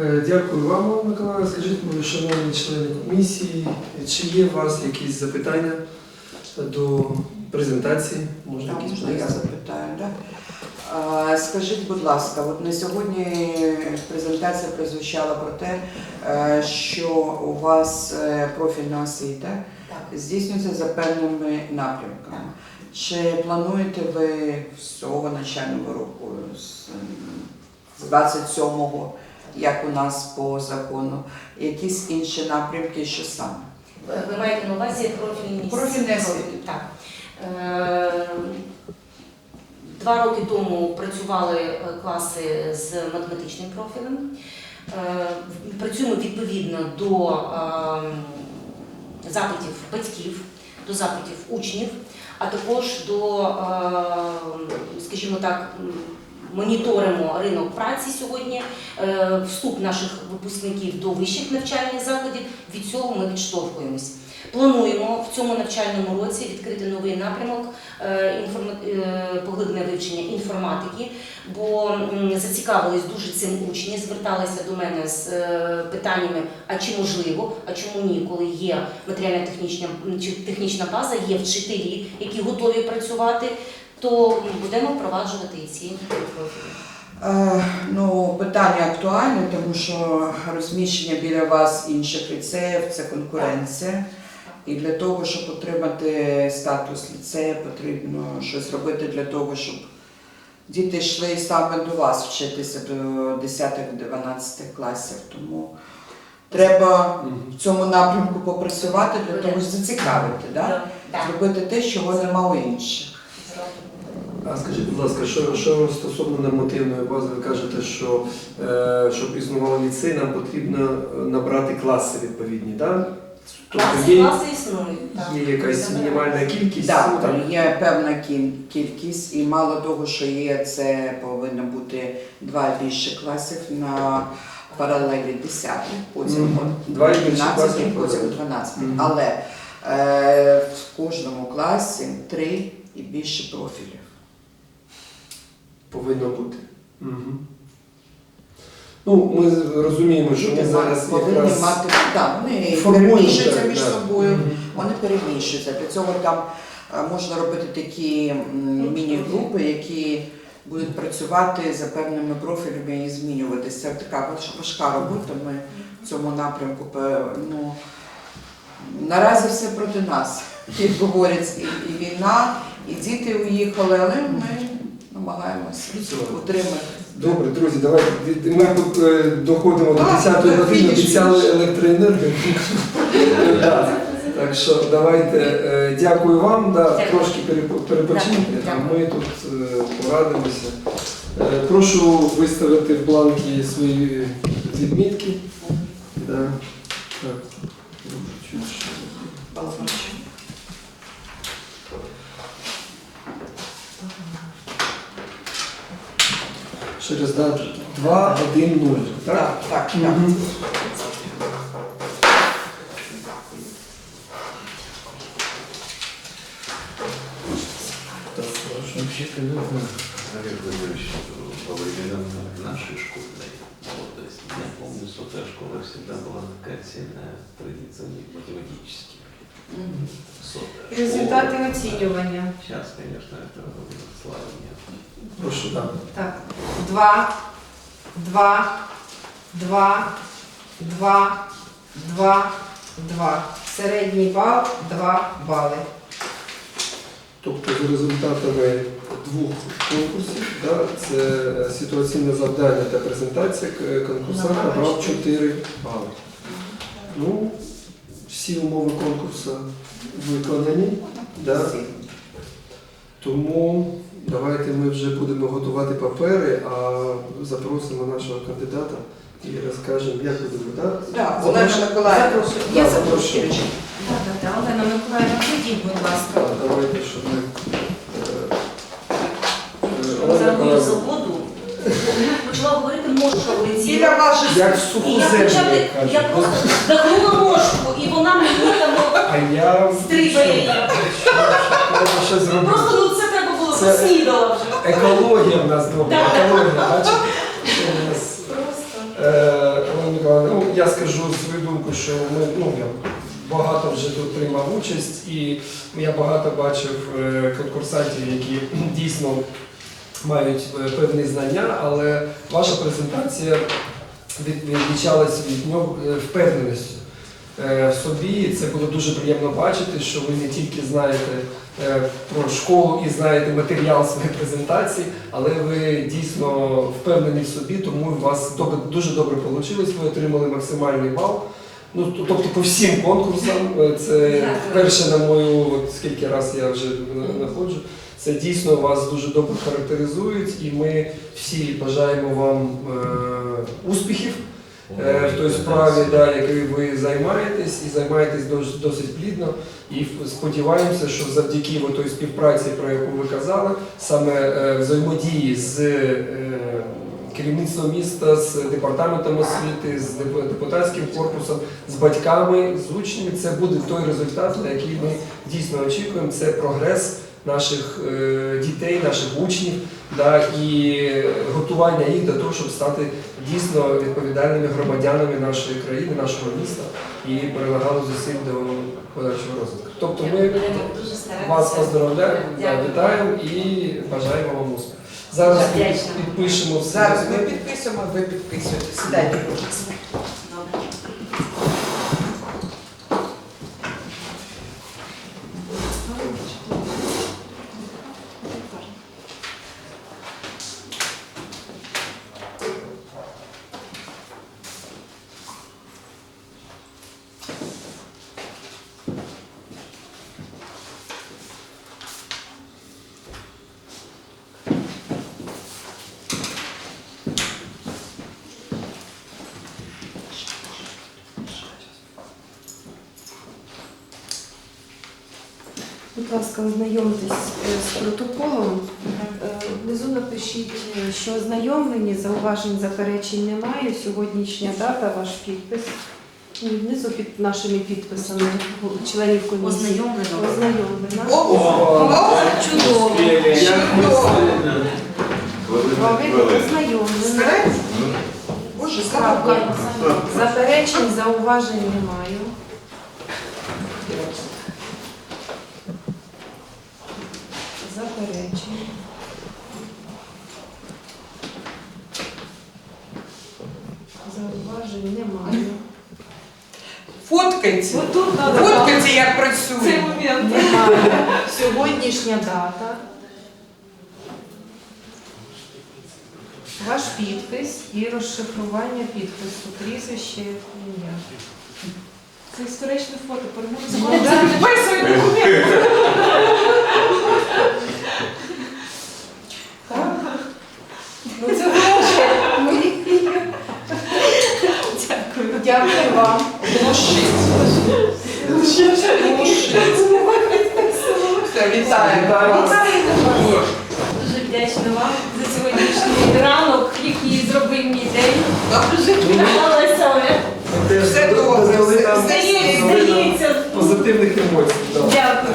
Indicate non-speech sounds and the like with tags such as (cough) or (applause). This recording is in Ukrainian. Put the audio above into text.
Е, Дякую вам, Миколаївна. Скажіть, мої шановні члени комісії, чи є у вас якісь запитання до презентації? Може, Так, якісь можна я запитаю, да? А, Скажіть, будь ласка, от на сьогодні презентація прозвучала про те, е, що у вас е, профільна освіта здійснюється за певними напрямками. Чи плануєте ви з цього навчального року, з м, з 27-го, як у нас по закону, якісь інші напрямки, що саме? Ви маєте на увазі профільність? Профільні освіти. Так. Е, Два роки тому працювали е, класи з математичним профілем. Е, Працюємо відповідно до запитів батьків, до запитів учнів, а також до, скажімо так, моніторимо ринок праці сьогодні, е, вступ наших випускників до вищих навчальних закладів. Від цього ми відштовхуємось. Плануємо в цьому навчальному році відкрити новий напрямок е, е, поглиблене вивчення інформатики, бо зацікавились дуже цим учні, зверталися до мене з питаннями: а чи можливо, а чому ні, коли є матеріально-технічна чи технічна база, є вчителі, які готові працювати, то будемо впроваджувати і ці профілі. Е, Ну, питання актуальне, тому що розміщення біля вас інших ліцеїв це конкуренція. І для того, щоб отримати статус ліцею, потрібно щось робити для того, щоб діти йшли саме до вас вчитися до 10-12 класів. Тому треба в цьому напрямку попрацювати для того, щоб зацікавити, да? Зробити те, чого нема у інших. А скажіть, будь ласка, що, що стосовно нормативної бази, ви кажете, що е, щоб існував ліцей, нам потрібно е, набрати класи відповідні, так? Класи, є, класи існують. так. є якась мінімальна кількість? Так, ну, там є певна кіль- кількість, і мало того, що є, це повинно бути два більше класів на паралелі 10, потім Мгм. Два і більше 12, класів потім паралелі. 12. Мгм. Але е, в кожному класі три і більше профілів. Повинно бути. Угу. Ну, ми розуміємо, що ми зараз повинні якраз мати, так, вони формуємо, так, між да. собою. Мгм. Вони переміщуються. Для цього там е, можна робити такі міні-групи, які будуть працювати за певними профілями і змінюватися. Це така важка робота. Ми в цьому напрямку ну, наразі все проти нас. Як говорять, і війна, і діти уїхали, але ми намагаємося Працювати. утримати. Добре, друзі, давайте ми е, доходимо до 10 так, години, обіцяли електроенергію. (laughs) Так що давайте е, дякую вам, да, трошки перепо- перепочиньте, а ми тут е, порадимося. Прошу виставити в бланки свої відмітки. Да. Так. Через да, 2, 1, 0. Так? Так, так, так. Мгм. Так, хорошо. Вообще-то нужно, Олег Владимирович, во времена нашей школьной молодости, я помню, сотая школа всегда была такая сильная традиция математических. Мгм. Сотая Результати школа. оцінювання. Сейчас, конечно, этого славы нет. Прошу, так. Так. Два, два, два, два, два, два. Середній бал 2 бали. Тобто за результатами двох конкурсів, да, це ситуаційне завдання та презентація к- конкурсант набрав 4 бали. Ну, всі умови конкурсу виконані. Да. Тому давайте ми вже будемо готувати папери, а запросимо нашого кандидата і розкажемо, як будемо. Да? Так, Олена Миколаївна, є запрошую. Так, так, так. Олена Миколаївна, прийдіть, будь ласка. Так, Давайте, щоб ми. е, е, Олена Загрую заводу. Почала говорити мошка в лиці. Біля ваших Як суху я землю, я кажуть. просто вдохнула мошку, і вона мені там А я стрибає. Треба щось зробити. Просто ну це вже. Екологія в нас добра, Так. екологія, бачите? Що у нас, е, Миколаївна, ну, я скажу свою думку, що ми ну, я багато вже тут приймав участь, і я багато бачив е, конкурсантів, які дійсно мають е, певні знання, але ваша презентація від- відлічалась від нього е, впевненістю е, в собі. І Це було дуже приємно бачити, що ви не тільки знаєте про школу і знаєте матеріал своєї презентації, але ви дійсно впевнені в собі, тому у вас добре, дуже добре вийшло. Ви отримали максимальний бал. Ну, тобто по всім конкурсам, е, це перше на мою, от скільки раз я вже знаходжу, це дійсно вас дуже добре характеризують, і ми всі бажаємо вам е, успіхів е, в той справі, да, якою ви займаєтесь, і займаєтесь дос- досить плідно. І сподіваємося, що завдяки той співпраці, про яку ви казали, саме е, взаємодії з е, керівництвом міста, з департаментом освіти, з депутатським корпусом, з батьками, з учнями, це буде той результат, на який ми дійсно очікуємо. Це прогрес наших е, дітей, наших учнів, да, і готування їх до того, щоб стати дійсно відповідальними громадянами нашої країни, нашого міста і перелагали зусиль до подальшого розвитку. Тобто ми вас поздравляємо, вітаємо і бажаємо вам успіху. Зараз ми підпишемо все. Зараз ми підписуємо, ви підписуєте. Сідайте, будь ласка. Добре. Будь ласка, ознайомтесь е, з протоколом. Е, Внизу напишіть, е, що ознайомлені, зауважень, заперечень немає. Сьогоднішня дата, ваш підпис. Внизу під нашими підписами членів комісії. Ознайомлено. Ознайомлена. О, Чудово. чудово. Ознайомлена. Боже, Крапка. Заперечень, зауважень немає. Заперечень. Зауважень немає. Фоткайте. Отут Фоткайте, як працює. момент. Сьогоднішня дата. Ваш підпис і розшифрування підпису, прізвище, ім'я. Це історичне фото, перемогу з (laughs) закону. да. Підписує документ. Так? Ну це гроші. Мої. Дякую. Дякую вам. Глушить. Глушить. Все, вітаємо. Вітаємо. Дуже вдячна вам за сьогоднішній ранок, мій день. Але Ми теж Все добре, здається, здається. позитивних емоцій. Дякую.